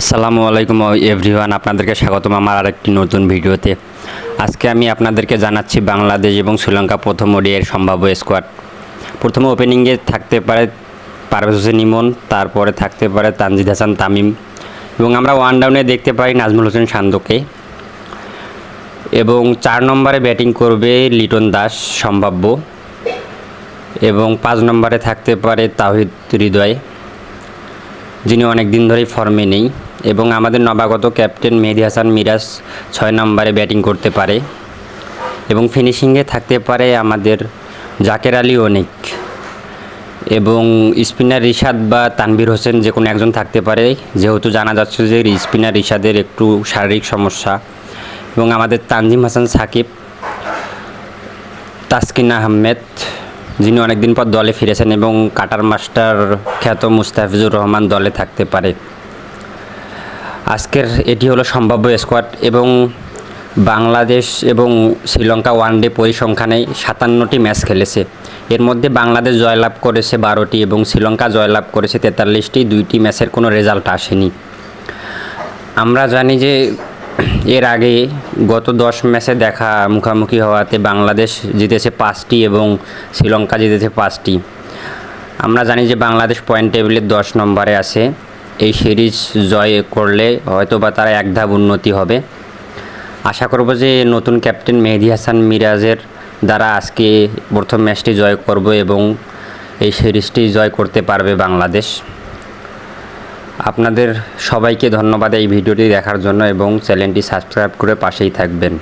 আসসালামু আলাইকুম এভরিওয়ান, আপনাদেরকে স্বাগতম আমার আরেকটি নতুন ভিডিওতে। আজকে আমি আপনাদেরকে জানাচ্ছি বাংলাদেশ এবং শ্রীলঙ্কা প্রথম ওডিআইয়ের সম্ভাব্য স্কোয়াড প্রথমে ওপেনিংয়ে থাকতে পারে পারভেজ হোসেন ইমন, তারপরে থাকতে পারে তানজিদ হাসান তামিম এবং আমরা ওয়ান ডাউনে দেখতে পাই নাজমুল হোসেন শান্তকে এবং চার নম্বরে ব্যাটিং করবে লিটন দাস, সম্ভাব্য। এবং পাঁচ নম্বরে থাকতে পারে তাহিদ হৃদয়, যিনি অনেক দিন ধরেই ফর্মে নেই। এবং আমাদের নবাগত ক্যাপ্টেন মেহেদি হাসান মিরাজ ছয় নম্বরে ব্যাটিং করতে পারে এবং ফিনিশিংয়ে থাকতে পারে আমাদের জাকের আলী অনিক এবং স্পিনার রিশাদ বা তানভীর হোসেন যে কোনো একজন থাকতে পারে। যেহেতু জানা যাচ্ছে যে স্পিনার রিশাদের একটু শারীরিক সমস্যা এবং আমাদের তানজিম হাসান সাকিব, তাসকিন আহমেদ, যিনি অনেকদিন পর দলে ফিরেছেন এবং কাটার মাস্টার খ্যাত মুস্তাফিজুর রহমান দলে থাকতে পারে। আজকের এটি হলো সম্ভাব্য স্কোয়াড এবং বাংলাদেশ এবং শ্রীলঙ্কা ওয়ানডে পরিসংখ্যানে সাতান্নটি ম্যাচ খেলেছে। এর মধ্যে বাংলাদেশ জয়লাভ করেছে বারোটি এবং শ্রীলঙ্কা জয়লাভ করেছে তেতাল্লিশটি, দুইটি ম্যাচের কোনো রেজাল্ট আসেনি। আমরা জানি যে এর আগে গত দশ ম্যাচে দেখা মুখোমুখি হওয়াতে বাংলাদেশ জিতেছে পাঁচটি এবং শ্রীলঙ্কা জিতেছে পাঁচটি। আমরা জানি যে বাংলাদেশ পয়েন্ট টেবিলের দশ নম্বরে আছে। এই সিরিজ জয় করলে হয়তো বা তারা এক ধাপ উন্নতি হবে। আশা করব যে নতুন ক্যাপ্টেন মেহেদি হাসান মিরাজের দ্বারা আজকে প্রথম ম্যাচটি জয় করব এবং এই সিরিজটি জয় করতে পারবে বাংলাদেশ। আপনাদের সবাইকে ধন্যবাদ এই ভিডিওটি দেখার জন্য এবং চ্যানেলটি সাবস্ক্রাইব করে পাশেই থাকবেন।